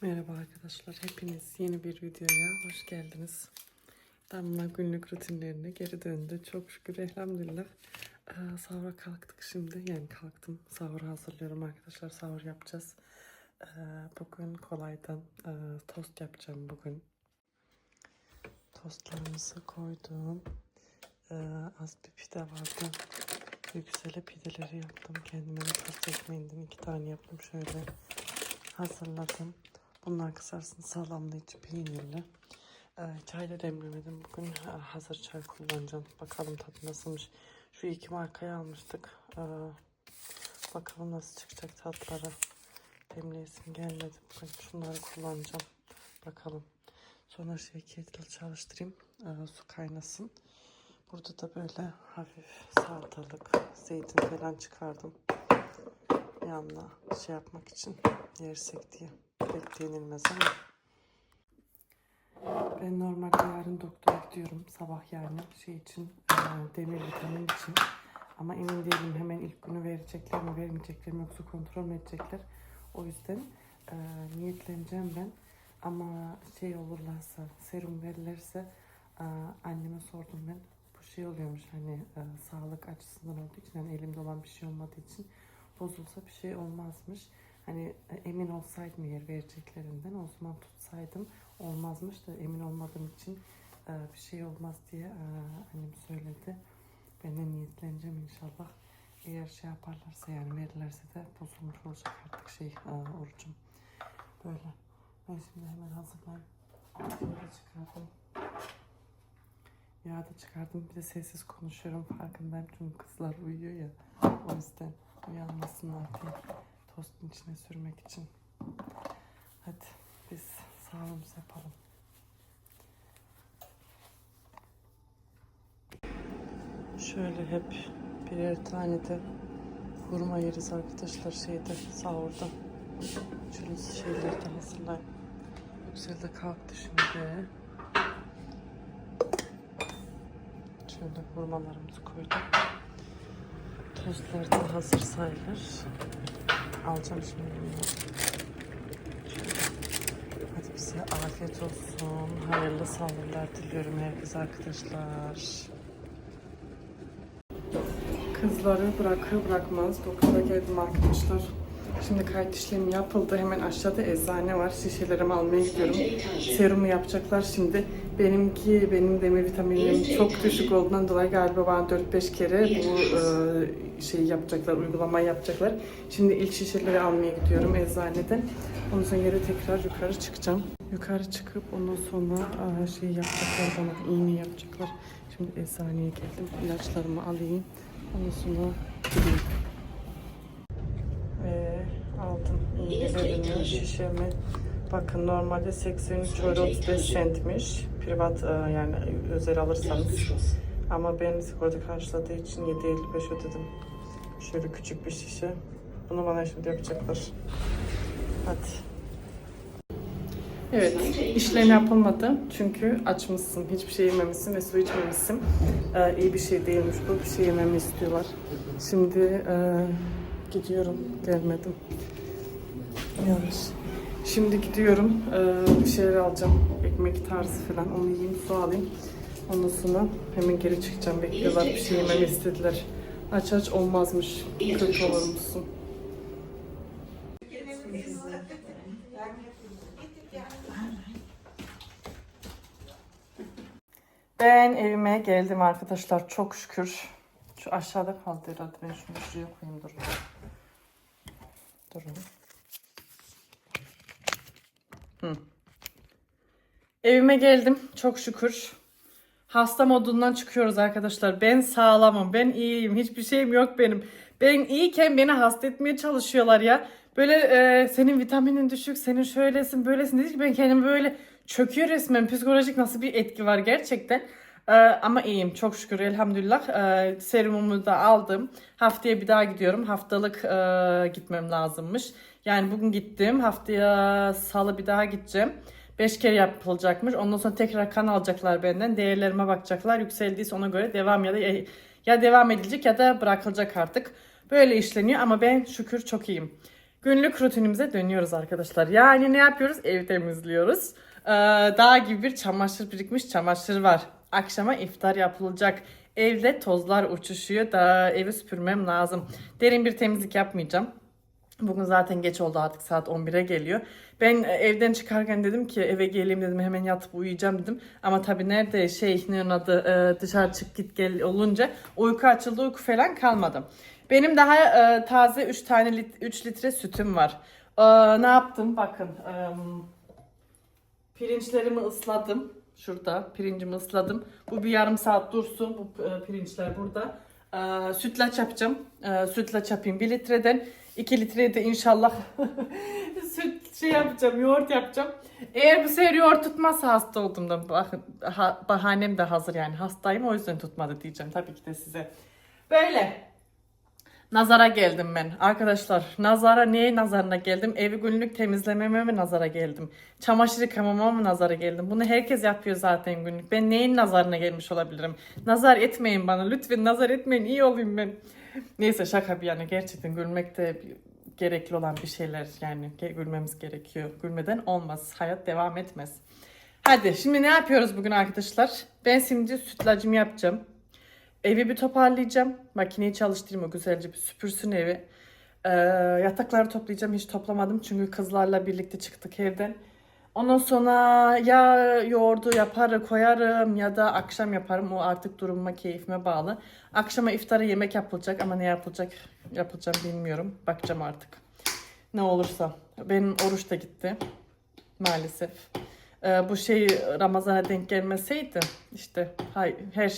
Merhaba arkadaşlar. Hepiniz yeni bir videoya hoş geldiniz. Damla günlük rutinlerine geri döndü. Çok şükür elhamdülillah. Ee, sahura kalktık şimdi. Yani kalktım. Sahur hazırlıyorum arkadaşlar. Sahur yapacağız. Ee, bugün kolaydan e, tost yapacağım bugün. Tostlarımızı koydum. Ee, az bir pide vardı. Yüksele pideleri yaptım. Kendime tost ekmeğinden iki tane yaptım. Şöyle hazırladım. Bunlar kısarsın sağlamlı içi peynirli. Ee, çayla demlemedim. Bugün e, hazır çay kullanacağım. Bakalım tadı nasılmış. Şu iki markayı almıştık. Ee, bakalım nasıl çıkacak tatları. Demleyesim gelmedi. Bugün şunları kullanacağım. Bakalım. Sonra şey kettle çalıştırayım. Ee, su kaynasın. Burada da böyle hafif salatalık, zeytin falan çıkardım. Yanına şey yapmak için yersek diye. Pek yenilmez ama. Ben normalde yarın doktora gidiyorum. Sabah yani şey için, e, demir vitamin için. Ama emin değilim hemen ilk günü verecekler mi vermeyecekler mi yoksa kontrol mü edecekler. O yüzden e, niyetleneceğim ben. Ama şey olurlarsa, serum verirlerse e, anneme sordum ben. Bu şey oluyormuş hani e, sağlık açısından olduğu için hani elimde olan bir şey olmadığı için bozulsa bir şey olmazmış. Hani e, emin olsaydım yer vereceklerinden o zaman tutsaydım olmazmış da emin olmadığım için e, bir şey olmaz diye e, annem söyledi. Ben de niyetleneceğim inşallah. Eğer şey yaparlarsa yani verirlerse de bozulmuş olacak artık şey orucum. Böyle. Ben şimdi hemen hazırlayayım. De çıkardım. Yağı da çıkardım. Bir de sessiz konuşuyorum farkındayım çünkü kızlar uyuyor ya. O yüzden uyanmasınlar diye tostun içine sürmek için. Hadi biz sağlığımızı yapalım. Şöyle hep birer tane de hurma yeriz arkadaşlar şeyde sahurda. Şöyle şeyleri de hazırlayayım. Yüksel de kalktı şimdi. Şöyle hurmalarımızı koyduk. Tostlar da hazır sayılır. Alacağım şimdi bunları. Hadi bize afiyet olsun. Hayırlı sahurlar diliyorum herkese arkadaşlar. Kızları bırakır bırakmaz doktora geldim arkadaşlar. Şimdi kayıt işlemi yapıldı. Hemen aşağıda eczane var. Şişelerimi almaya gidiyorum. Serumu yapacaklar şimdi. Benimki, benim demir vitaminim çok düşük olduğundan dolayı galiba bana 4-5 kere bu e, şeyi yapacaklar, uygulamayı yapacaklar. Şimdi ilk şişeleri almaya gidiyorum eczaneden. Ondan sonra yere tekrar yukarı çıkacağım. Yukarı çıkıp ondan sonra e, şey yapacaklar bana, iğne yapacaklar. Şimdi eczaneye geldim. İlaçlarımı alayım. Ondan sonra gideyim. Ve aldım iğnelerimi, şişemi. Bakın normalde 83 euro 35 centmiş. Privat e, yani özel alırsanız. Ama ben sigorta karşıladığı için 7.55 ödedim. Şöyle küçük bir şişe. Bunu bana şimdi yapacaklar. Hadi. Evet, işlem yapılmadı çünkü açmışsın, hiçbir şey yememişsin ve su içmemişsin. Ee, iyi bir şey değilmiş bu, bir şey yememi istiyorlar. Şimdi e, gidiyorum, gelmedim. Yanlış. Şimdi gidiyorum, e, bir şeyler alacağım, ekmek tarzı falan, onu yiyeyim, su alayım. Ondan sonra hemen geri çıkacağım, bekliyorlar, bir şey yememi istediler. Aç aç olmazmış, kötü olurmuşsun. Ben evime geldim arkadaşlar çok şükür. Şu aşağıda kaldı herhalde. Ben şunu şuraya koyayım durun. Durun. Hı. Evime geldim çok şükür. Hasta modundan çıkıyoruz arkadaşlar. Ben sağlamım, ben iyiyim, hiçbir şeyim yok benim. Ben iyiyken beni hasta etmeye çalışıyorlar ya. Böyle e, senin vitaminin düşük, senin şöylesin, böylesin dedik. Ben kendimi böyle çöküyor resmen. Psikolojik nasıl bir etki var gerçekten. E, ama iyiyim çok şükür elhamdülillah. E, serumumu da aldım. Haftaya bir daha gidiyorum. Haftalık e, gitmem lazımmış. Yani bugün gittim. Haftaya salı bir daha gideceğim. 5 kere yapılacakmış. Ondan sonra tekrar kan alacaklar benden. Değerlerime bakacaklar. Yükseldiyse ona göre devam ya da ya devam edilecek ya da bırakılacak artık. Böyle işleniyor ama ben şükür çok iyiyim. günlük rutinimize dönüyoruz arkadaşlar. Yani ne yapıyoruz? Ev temizliyoruz. Ee, dağ gibi bir çamaşır birikmiş çamaşır var. Akşama iftar yapılacak. Evde tozlar uçuşuyor da evi süpürmem lazım. Derin bir temizlik yapmayacağım. Bugün zaten geç oldu artık saat 11'e geliyor. Ben e, evden çıkarken dedim ki eve geleyim dedim hemen yatıp uyuyacağım dedim. Ama tabii nerede şey ne adı e, dışarı çık git gel olunca uyku açıldı uyku falan kalmadı. Benim daha e, taze 3 tane lit, 3 litre sütüm var. Ne yaptım bakın. Pirinçlerimi ısladım. Şurada pirincimi ısladım. Bu bir yarım saat dursun. Bu pirinçler burada. E, sütlaç yapacağım. E, sütlaç yapayım 1 litreden. 2 litreye de inşallah süt şey yapacağım, yoğurt yapacağım. Eğer bu sefer yoğurt tutmazsa hasta olduğumda bakın ha- bahanem de hazır yani hastayım o yüzden tutmadı diyeceğim tabii ki de size. Böyle. Nazara geldim ben. Arkadaşlar nazara neye nazarına geldim? Evi günlük temizlememe mi nazara geldim? Çamaşır yıkamama mı nazara geldim? Bunu herkes yapıyor zaten günlük. Ben neyin nazarına gelmiş olabilirim? Nazar etmeyin bana. Lütfen nazar etmeyin. iyi olayım ben. Neyse şaka bir yana. Gerçekten gülmek de gerekli olan bir şeyler. Yani gülmemiz gerekiyor. Gülmeden olmaz. Hayat devam etmez. Hadi şimdi ne yapıyoruz bugün arkadaşlar? Ben şimdi sütlacımı yapacağım. Evi bir toparlayacağım. Makineyi çalıştırayım o güzelce bir süpürsün evi. Ee, yatakları toplayacağım. Hiç toplamadım çünkü kızlarla birlikte çıktık evden. Ondan sonra ya yoğurdu yaparım koyarım ya da akşam yaparım. O artık durumuma keyfime bağlı. Akşama iftara yemek yapılacak ama ne yapılacak yapılacağım bilmiyorum. Bakacağım artık. Ne olursa. Benim oruç da gitti. Maalesef. Ee, bu şey Ramazan'a denk gelmeseydi işte hay, her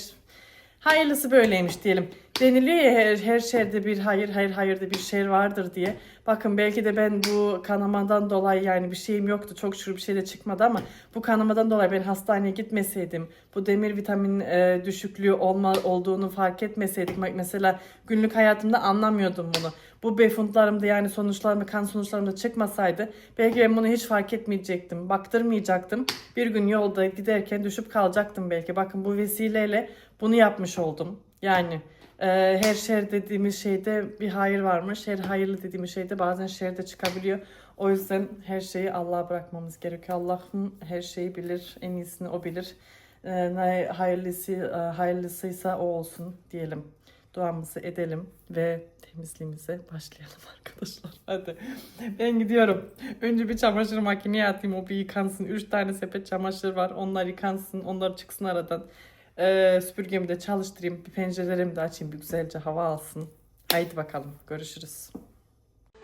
Hayırlısı böyleymiş diyelim. Deniliyor ya her, her şerde bir hayır, hayır hayırda bir şer vardır diye. Bakın belki de ben bu kanamadan dolayı yani bir şeyim yoktu. Çok şükür bir şey de çıkmadı ama bu kanamadan dolayı ben hastaneye gitmeseydim, bu demir vitamin e, düşüklüğü olma, olduğunu fark etmeseydik. Mesela günlük hayatımda anlamıyordum bunu. Bu befundlarımda yani sonuçlarımda, kan sonuçlarımda çıkmasaydı belki ben bunu hiç fark etmeyecektim. Baktırmayacaktım. Bir gün yolda giderken düşüp kalacaktım belki. Bakın bu vesileyle bunu yapmış oldum. Yani e, her şer dediğimiz şeyde bir hayır varmış. Her hayırlı dediğimiz şeyde bazen şer de çıkabiliyor. O yüzden her şeyi Allah'a bırakmamız gerekiyor. Allah'ın her şeyi bilir. En iyisini o bilir. E, ne hayırlısı, e, hayırlısıysa o olsun diyelim. Duamızı edelim ve temizliğimize başlayalım arkadaşlar. Hadi. Ben gidiyorum. Önce bir çamaşır makineye atayım. O bir yıkansın. Üç tane sepet çamaşır var. Onlar yıkansın. Onlar çıksın aradan. Ee, süpürgemi de çalıştırayım. Bir pencerelerimi de açayım. Bir güzelce hava alsın. Haydi bakalım. Görüşürüz.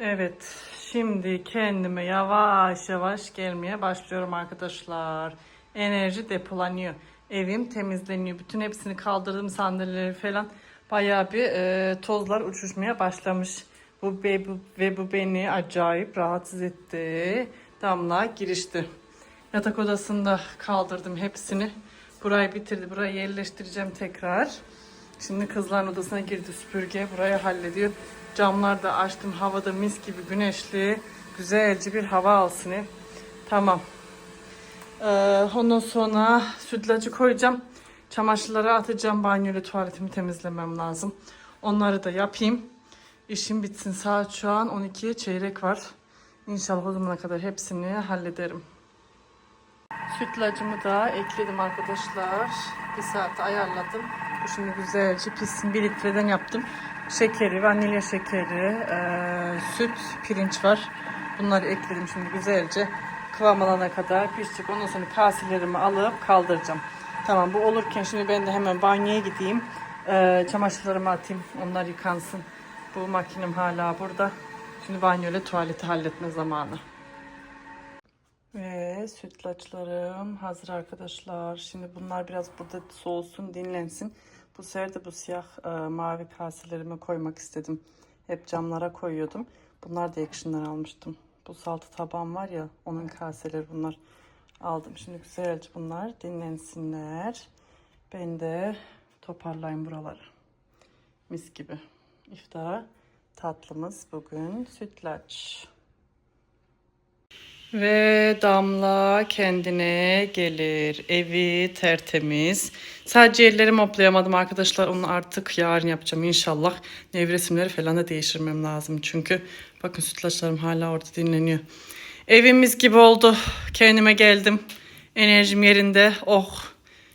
Evet. Şimdi kendime yavaş yavaş gelmeye başlıyorum arkadaşlar. Enerji depolanıyor. Evim temizleniyor. Bütün hepsini kaldırdım sandalyeleri falan. Bayağı bir e, tozlar uçuşmaya başlamış. Bu be, bu, ve bu beni acayip rahatsız etti. Damla girişti. Yatak odasında kaldırdım hepsini. Burayı bitirdi. Burayı yerleştireceğim tekrar. Şimdi kızların odasına girdi süpürge. Burayı hallediyor. Camlar da açtım. Havada mis gibi güneşli. Güzelce bir hava alsın. Tamam. Ee, ondan sonra sütlacı koyacağım. Çamaşırları atacağım. Banyoyla tuvaletimi temizlemem lazım. Onları da yapayım. İşim bitsin. Saat şu an 12'ye çeyrek var. İnşallah o zamana kadar hepsini hallederim. Sütlacımı da ekledim arkadaşlar. Bir saat ayarladım. Şimdi güzelce pişsin. Bir litreden yaptım. Şekeri, vanilya şekeri, eee, süt, pirinç var. Bunları ekledim şimdi güzelce. Kıvam alana kadar pişecek. Ondan sonra kaselerimi alıp kaldıracağım. Tamam bu olurken şimdi ben de hemen banyoya gideyim. Eee, çamaşırlarımı atayım. Onlar yıkansın. Bu makinem hala burada. Şimdi banyo ile tuvaleti halletme zamanı. Ve sütlaçlarım hazır arkadaşlar. Şimdi bunlar biraz burada soğusun, dinlensin. Bu sefer de bu siyah e, mavi kaselerime koymak istedim. Hep camlara koyuyordum. Bunlar da yakışından almıştım. Bu saltı tabağım var ya, onun kaseleri bunlar. Aldım. Şimdi güzelce bunlar dinlensinler. Ben de toparlayayım buraları. Mis gibi. İftara tatlımız bugün sütlaç. Ve Damla kendine gelir. Evi tertemiz. Sadece elleri moplayamadım arkadaşlar. Onu artık yarın yapacağım inşallah. Nevresimleri falan da değiştirmem lazım. Çünkü Bakın sütlaçlarım hala orada dinleniyor. Evimiz gibi oldu. Kendime geldim. Enerjim yerinde. Oh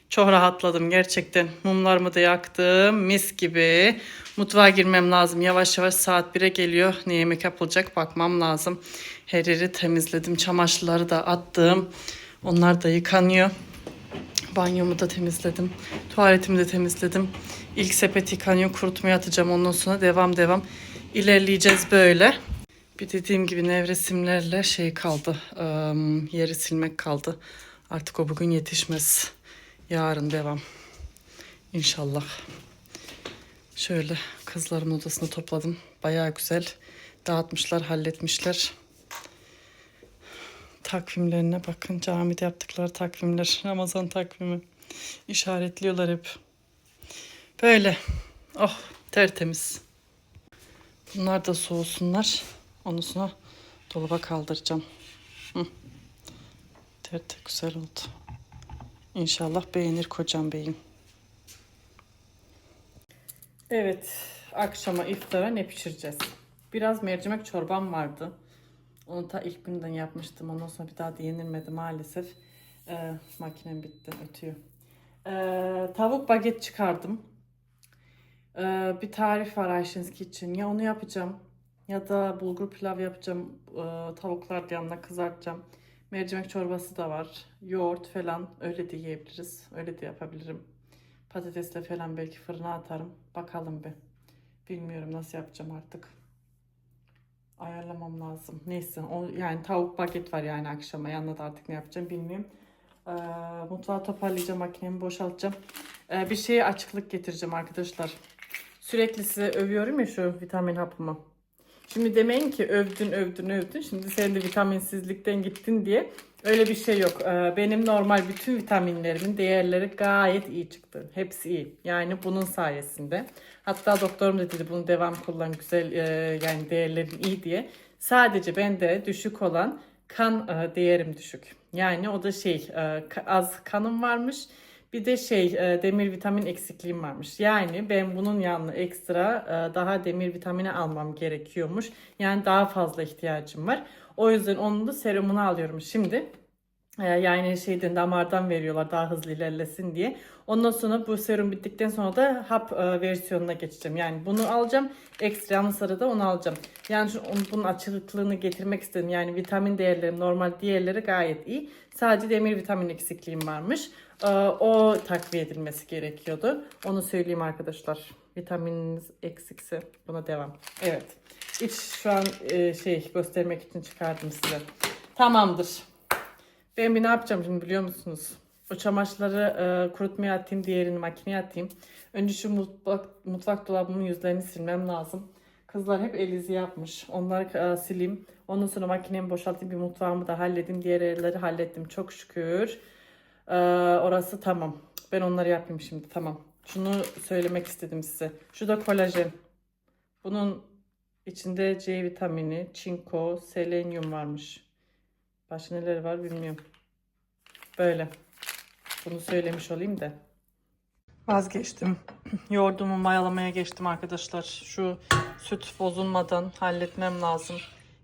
çok rahatladım gerçekten. Mumlarımı da yaktım. Mis gibi. Mutfağa girmem lazım. Yavaş yavaş saat 1'e geliyor. Ne yemek yapılacak bakmam lazım. Her yeri temizledim. Çamaşırları da attım. Onlar da yıkanıyor. Banyomu da temizledim. Tuvaletimi de temizledim. İlk sepet yıkanıyor. Kurutmaya atacağım. Ondan sonra devam devam ilerleyeceğiz böyle. Bir dediğim gibi nevresimlerle şey kaldı. ım, yeri silmek kaldı. Artık o bugün yetişmez. Yarın devam. İnşallah. Şöyle kızlarımın odasını topladım. Bayağı güzel. Dağıtmışlar, halletmişler. Takvimlerine bakın. Camide yaptıkları takvimler. Ramazan takvimi. İşaretliyorlar hep. Böyle. Oh tertemiz. Bunlar da soğusunlar. Ondan sonra dolaba kaldıracağım. Hı. Terte güzel oldu. İnşallah beğenir kocam beyim. Evet, akşama iftara ne pişireceğiz? Biraz mercimek çorbam vardı. Onu ta ilk günden yapmıştım. Ondan sonra bir daha da yenilmedi maalesef. Ee, makinem bitti, ötüyor. Ee, tavuk baget çıkardım. Ee, bir tarif var Ayşen's Kitchen. Ya onu yapacağım ya da bulgur pilav yapacağım. Ee, tavuklar yanına kızartacağım. Mercimek çorbası da var. Yoğurt falan öyle de yiyebiliriz. Öyle de yapabilirim. Patatesle falan belki fırına atarım. Bakalım bir. Bilmiyorum nasıl yapacağım artık. Ayarlamam lazım. Neyse o yani tavuk baget var yani akşama. Yanına da artık ne yapacağım bilmiyorum. Ee, mutfağı toparlayacağım. Makinemi boşaltacağım. Ee, bir şeye açıklık getireceğim arkadaşlar. Sürekli size övüyorum ya şu vitamin hapımı. Şimdi demeyin ki övdün övdün övdün. Şimdi sen de vitaminsizlikten gittin diye. Öyle bir şey yok. Ee, Benim normal bütün vitaminlerimin değerleri gayet iyi çıktı. Hepsi iyi. Yani bunun sayesinde. Hatta doktorum da dedi bunu devam kullan güzel e, yani değerlerin iyi diye. Sadece bende düşük olan kan e, değerim düşük. Yani o da şey e, az kanım varmış. Bir de şey demir vitamin eksikliğim varmış. Yani ben bunun yanına ekstra daha demir vitamini almam gerekiyormuş. Yani daha fazla ihtiyacım var. O yüzden onun da serumunu alıyorum şimdi. E, Yani şeyden damardan veriyorlar daha hızlı ilerlesin diye. Ondan sonra bu serum bittikten sonra da hap e, versiyonuna geçeceğim. Yani bunu alacağım. Ekstra yanı sıra da onu alacağım. Yani şu, bunun açıklığını getirmek istedim. Yani vitamin değerlerim normal diğerleri gayet iyi. Sadece demir vitamin eksikliğim varmış. E, O takviye edilmesi gerekiyordu. Onu söyleyeyim arkadaşlar. Vitamininiz eksikse buna devam. Evet. İç şu an e, şey göstermek için çıkardım size. Tamamdır. Ben bir ne yapacağım şimdi biliyor musunuz? O çamaşırları e, kurutmaya atayım, diğerini makineye atayım. Önce şu mutfak, mutfak dolabımın yüzlerini silmem lazım. Kızlar hep elizi yapmış. Onları e, sileyim. Ondan sonra makinemi boşaltayım, bir mutfağımı da halledeyim. Diğer yerleri hallettim çok şükür. E, orası tamam. Ben onları yapayım şimdi tamam. Şunu söylemek istedim size. Şu da kolajen. Bunun içinde C vitamini, çinko, selenyum varmış. Başka neler var bilmiyorum. Böyle. Bunu söylemiş olayım da. Vazgeçtim. Yoğurdumu mayalamaya geçtim arkadaşlar. Şu süt bozulmadan halletmem lazım.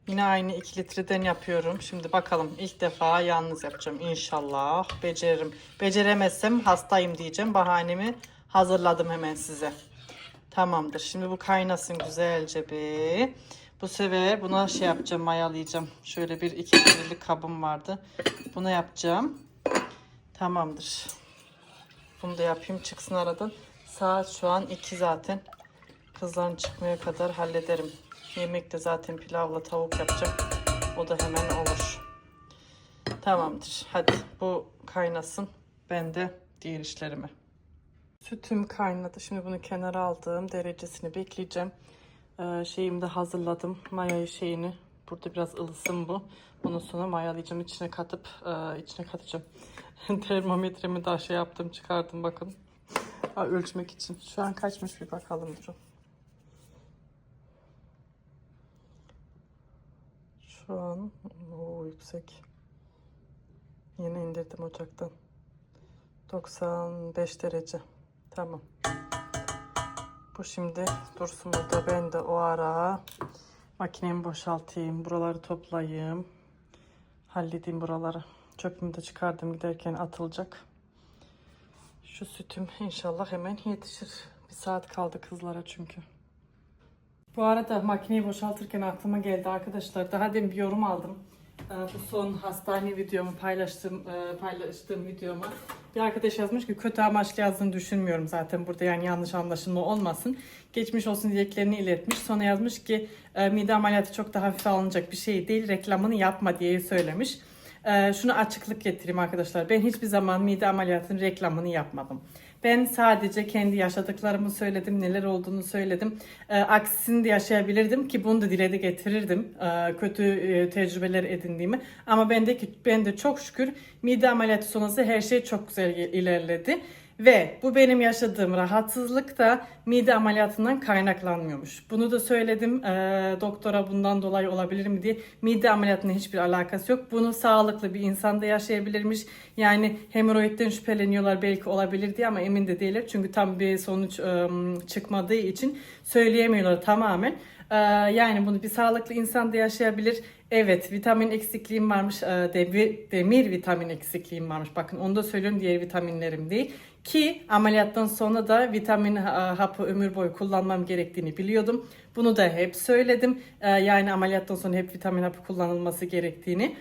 Yine aynı 2 litreden yapıyorum. Şimdi bakalım ilk defa yalnız yapacağım inşallah. Beceririm. Beceremezsem hastayım diyeceğim. Bahanemi hazırladım hemen size. Tamamdır. Şimdi bu kaynasın güzelce bir. Bu sefer buna şey yapacağım, mayalayacağım. Şöyle bir iki litrelik kabım vardı. Bunu yapacağım. Tamamdır. Bunu da yapayım çıksın aradan. Saat şu an 2 zaten. Kızların çıkmaya kadar hallederim. Yemekte zaten pilavla tavuk yapacağım. O da hemen olur. Tamamdır. Hadi bu kaynasın. Ben de diğer işlerime. Sütüm kaynadı. Şimdi bunu kenara aldım. Derecesini bekleyeceğim. Ee, şeyimi de hazırladım. Mayayı şeyini. Burada biraz ılısın bu. Ondan sonra mayalayacağım. içine katıp e, içine katacağım. Termometremi daha şey yaptım. Çıkardım bakın. Ölçmek için. Şu an kaçmış bir bakalım. Dur. Şu an o yüksek. Yeni indirdim ocaktan. 95 derece. Tamam. Bu şimdi dursun burada. Ben de o ara Makinemi boşaltayım. Buraları toplayayım. Halledeyim buraları. Çöpümü de çıkardım giderken atılacak. Şu sütüm inşallah hemen yetişir. Bir saat kaldı kızlara çünkü. Bu arada makineyi boşaltırken aklıma geldi arkadaşlar. Daha demin bir yorum aldım. Ee, Bu son hastane videomu paylaştığım e, paylaştığım videoma bir arkadaş yazmış ki kötü amaçlı yazdığını düşünmüyorum zaten burada yani yanlış anlaşılma olmasın. Geçmiş olsun dileklerini iletmiş. Sonra yazmış ki e, mide ameliyatı çok da hafife alınacak bir şey değil. Reklamını yapma diye söylemiş. Ee, şunu açıklık getireyim arkadaşlar. Ben hiçbir zaman mide ameliyatının reklamını yapmadım. Ben sadece kendi yaşadıklarımı söyledim, neler olduğunu söyledim. Ee, aksini de yaşayabilirdim ki bunu da dile de getirirdim. Ee, kötü e, tecrübeler edindiğimi. Ama ben de, ben de çok şükür mide ameliyatı sonrası her şey çok güzel ilerledi. Ve bu benim yaşadığım rahatsızlık da mide ameliyatından kaynaklanmıyormuş. Bunu da söyledim eee, doktora bundan dolayı olabilir mi diye. Mide ameliyatının hiçbir alakası yok. Bunu sağlıklı bir insan da yaşayabilirmiş. Yani hemoroidden şüpheleniyorlar belki olabilir diye ama emin de değiller. Çünkü tam bir sonuç eee, çıkmadığı için söyleyemiyorlar tamamen. Eee, yani bunu bir sağlıklı insan da yaşayabilir. Evet vitamin eksikliğim varmış. eee, Demir, demir vitamin eksikliğim varmış. Bakın onu da söylüyorum diğer vitaminlerim değil. Ki ameliyattan sonra da vitamin hapı ömür boyu kullanmam gerektiğini biliyordum. Bunu da hep söyledim. E, Yani ameliyattan sonra hep vitamin hapı kullanılması gerektiğini.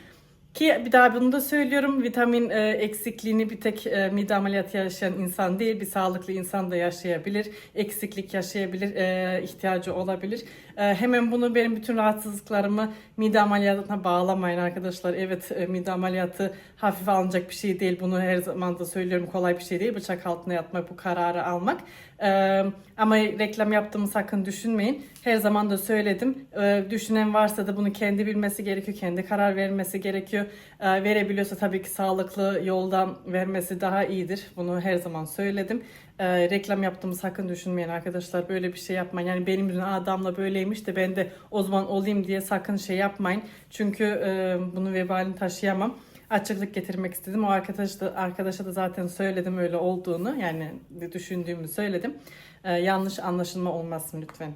Ki bir daha bunu da söylüyorum. Vitamin e, eksikliğini bir tek e, mide ameliyatı yaşayan insan değil, bir sağlıklı insan da yaşayabilir. Eksiklik yaşayabilir, e, ihtiyacı olabilir. E, hemen bunu benim bütün rahatsızlıklarımı mide ameliyatına bağlamayın arkadaşlar. Evet e, mide ameliyatı hafife alınacak bir şey değil. Bunu her zaman da söylüyorum. Kolay bir şey değil. Bıçak altına yatmak, bu kararı almak. E, ama reklam yaptığımı sakın düşünmeyin. Her zaman da söyledim. E, düşünen varsa da bunu kendi bilmesi gerekiyor. Kendi karar vermesi gerekiyor. Verebiliyorsa tabii ki sağlıklı yoldan vermesi daha iyidir. Bunu her zaman söyledim. E, reklam yaptığımı sakın düşünmeyin arkadaşlar. Böyle bir şey yapmayın. Yani benim yüzümden adamla böyleymiş de ben de o zaman olayım diye sakın şey yapmayın. Çünkü e, bunun vebalini taşıyamam açıklık getirmek istedim. O arkadaş da, arkadaşa da zaten söyledim öyle olduğunu. Yani düşündüğümü söyledim. Ee, yanlış anlaşılma olmasın lütfen.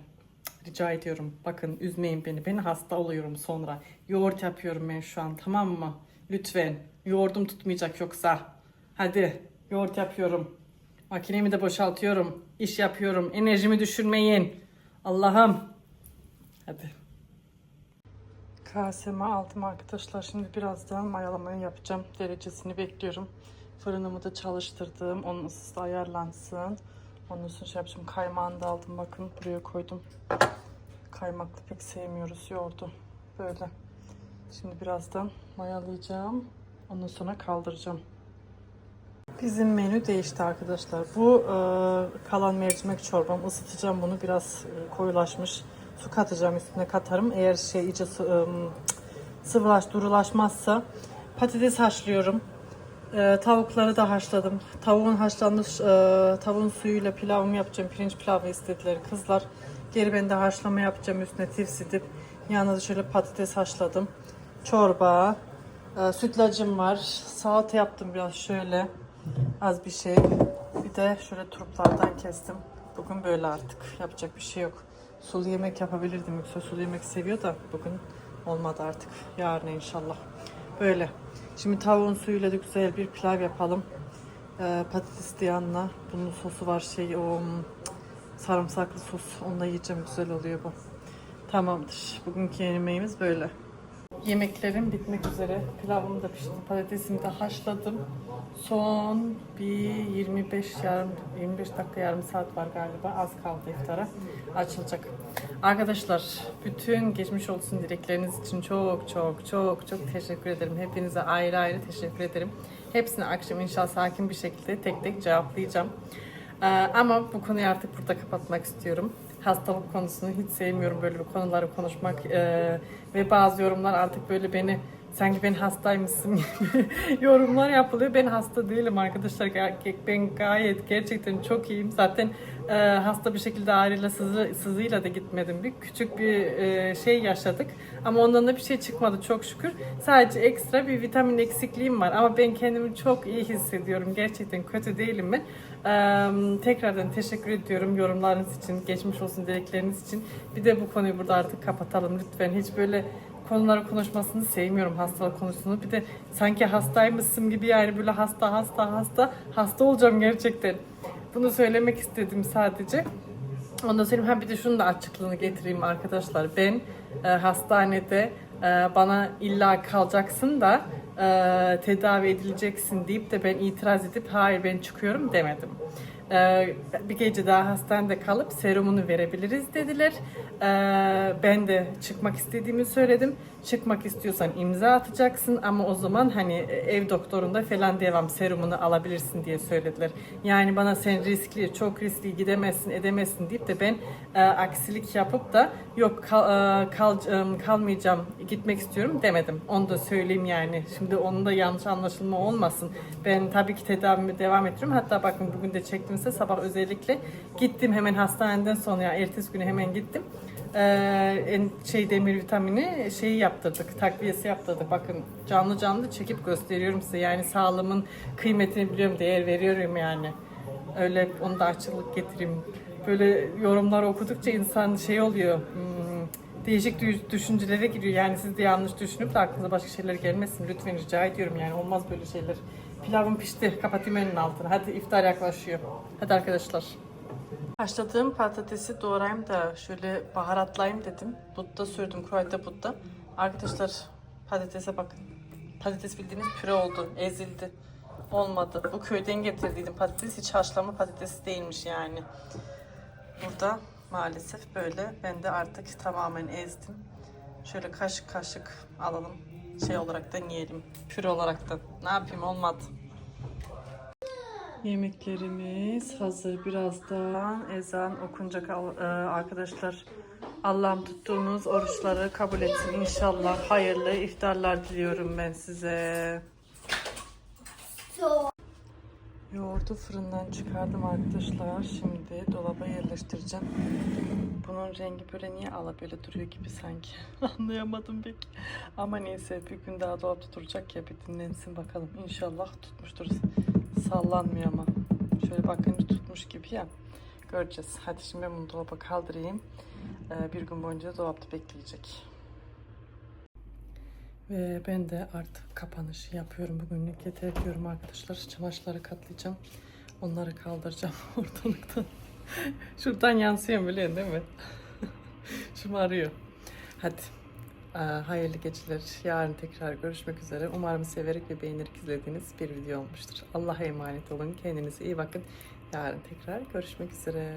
Rica ediyorum. Bakın üzmeyin beni. Ben hasta oluyorum sonra. Yoğurt yapıyorum ben şu an tamam mı? Lütfen. Yoğurdum tutmayacak yoksa. Hadi yoğurt yapıyorum. Makinemi de boşaltıyorum. İş yapıyorum. Enerjimi düşürmeyin. Allah'ım. Hadi. Kaseme aldım arkadaşlar. Şimdi birazdan mayalamayı yapacağım. Derecesini bekliyorum. Fırınımı da çalıştırdım. Onun ısısı da ayarlansın. Ondan sonra şey yapacağım. Kaymağını da aldım. Bakın buraya koydum. Kaymaklı pek sevmiyoruz yoğurdu. Böyle. Şimdi birazdan mayalayacağım. Ondan sonra kaldıracağım. Bizim menü değişti arkadaşlar. Bu e, kalan mercimek çorbam. Isıtacağım bunu. Biraz e, koyulaşmış. Su katacağım üstüne katarım. Eğer şey iyice e, sıvılaş, durulaşmazsa patates haşlıyorum. E, tavukları da haşladım. Tavuğun haşlanmış e, tavuğun suyuyla pilavımı yapacağım. Pirinç pilavı istediler kızlar. Geri ben de haşlama yapacağım üstüne tifsidip. Yanına da şöyle patates haşladım. Çorba, e, sütlacım var. Salata yaptım biraz şöyle. Az bir şey. Bir de şöyle turplardan kestim. Bugün böyle artık. Yapacak bir şey yok. Sulu yemek yapabilirdim. Yoksa sulu yemek seviyor da bugün olmadı artık. Yarın inşallah. Böyle. Şimdi tavuğun suyuyla da güzel bir pilav yapalım. Ee, patates yanına. Bunun sosu var şey o hmm, sarımsaklı sos. Onunla yiyeceğim. Güzel oluyor bu. Tamamdır. Bugünkü yemeğimiz böyle. Yemeklerim bitmek üzere. Pilavım da pişti. Patatesimi de haşladım. Son bir 25 yarım 25 dakika yarım saat var galiba. Az kaldı iftara. Açılacak. Arkadaşlar bütün geçmiş olsun dilekleriniz için çok çok çok çok teşekkür ederim. Hepinize ayrı ayrı teşekkür ederim. Hepsini akşam inşallah sakin bir şekilde tek tek cevaplayacağım. Ee, ama bu konuyu artık burada kapatmak istiyorum. Hastalık konusunu hiç sevmiyorum böyle bir konuları konuşmak Ee, ve bazı yorumlar artık böyle beni sanki ben hastaymışsın gibi yorumlar yapılıyor. Ben hasta değilim arkadaşlar. Ben gayet gerçekten çok iyiyim. Zaten e, hasta bir şekilde ağrıyla sızı, sızıyla da gitmedim. Bir küçük bir e, şey yaşadık. Ama ondan da bir şey çıkmadı çok şükür. Sadece ekstra bir vitamin eksikliğim var. Ama ben kendimi çok iyi hissediyorum. Gerçekten kötü değilim ben. Tekrardan teşekkür ediyorum yorumlarınız için, geçmiş olsun dilekleriniz için. Bir de bu konuyu burada artık kapatalım lütfen. Hiç böyle konuları konuşmasını sevmiyorum hastalık konusunu. Bir de sanki hastaymışsın gibi yani böyle hasta hasta hasta hasta olacağım gerçekten. Bunu söylemek istedim sadece. Ondan sonra ha bir de şunu da açıklığını getireyim arkadaşlar. Ben e, hastanede bana illa kalacaksın da e, tedavi edileceksin deyip de ben itiraz edip hayır ben çıkıyorum demedim. E, bir gece daha hastanede kalıp serumunu verebiliriz dediler. E, ben de çıkmak istediğimi söyledim. Çıkmak istiyorsan imza atacaksın ama o zaman hani ev doktorunda falan devam serumunu alabilirsin diye söylediler. Yani bana sen riskli, çok riskli gidemezsin, edemezsin deyip de ben e, aksilik yapıp da yok kal, e, kal- e, kalmayacağım, gitmek istiyorum demedim. Onu da söyleyeyim yani. Şimdi onun da yanlış anlaşılma olmasın. Ben tabii ki tedavimi devam ettiriyorum. Hatta bakın bugün de çektimse sabah özellikle gittim hemen hastaneden sonra ya ertesi günü hemen gittim. En şey demir vitamini şeyi yaptırdık, takviyesi yaptırdık. Bakın canlı canlı çekip gösteriyorum size. Yani sağlığımın kıymetini biliyorum, değer veriyorum yani. Öyle onu da açılık getireyim. Böyle yorumlar okudukça insan şey oluyor. hmm, değişik dü- düşüncelere giriyor. Yani siz de yanlış düşünüp de aklınıza başka şeyler gelmesin. Lütfen rica ediyorum yani olmaz böyle şeyler. Pilavım pişti. Kapatayım elinin altını. Hadi iftar yaklaşıyor. Hadi arkadaşlar. Haşladığım patatesi doğrayayım da şöyle baharatlayayım dedim. Butta sürdüm, kruvatta butta. Arkadaşlar patatese bakın. Patates bildiğiniz püre oldu, ezildi. Olmadı. Bu köyden getirdiydim patates. Hiç haşlama patates değilmiş yani. Burada maalesef böyle. Ben de artık tamamen ezdim. Şöyle kaşık kaşık alalım. Şey olarak da yiyelim. Püre olarak da. Ne yapayım olmadı. Yemeklerimiz hazır. Birazdan ezan okunacak e, arkadaşlar. Allah'ım tuttuğunuz oruçları kabul etsin inşallah. Hayırlı iftarlar diliyorum ben size. Yoğurdu fırından çıkardım arkadaşlar. Şimdi dolaba yerleştireceğim. Bunun rengi böyle niye ala böyle duruyor gibi sanki. Anlayamadım pek. Ama neyse bir gün daha dolapta duracak ya bir dinlensin bakalım. İnşallah tutmuştur. Sallanmıyor ama. Şöyle bakınca tutmuş gibi ya. Göreceğiz. Hadi şimdi ben bunu dolaba kaldırayım. Ee, bir gün boyunca dolapta bekleyecek. Ve ben de artık kapanışı yapıyorum. Bugünlük yeter diyorum arkadaşlar. Çamaşırları katlayacağım. Onları kaldıracağım ortalıktan. Şuradan yansıyor biliyorsun değil mi? Şımarıyor. Hadi. Ee, hayırlı geceler. Yarın tekrar görüşmek üzere. Umarım severek ve beğenerek izlediğiniz bir video olmuştur. Allah'a emanet olun. Kendinize iyi bakın. Yarın tekrar görüşmek üzere.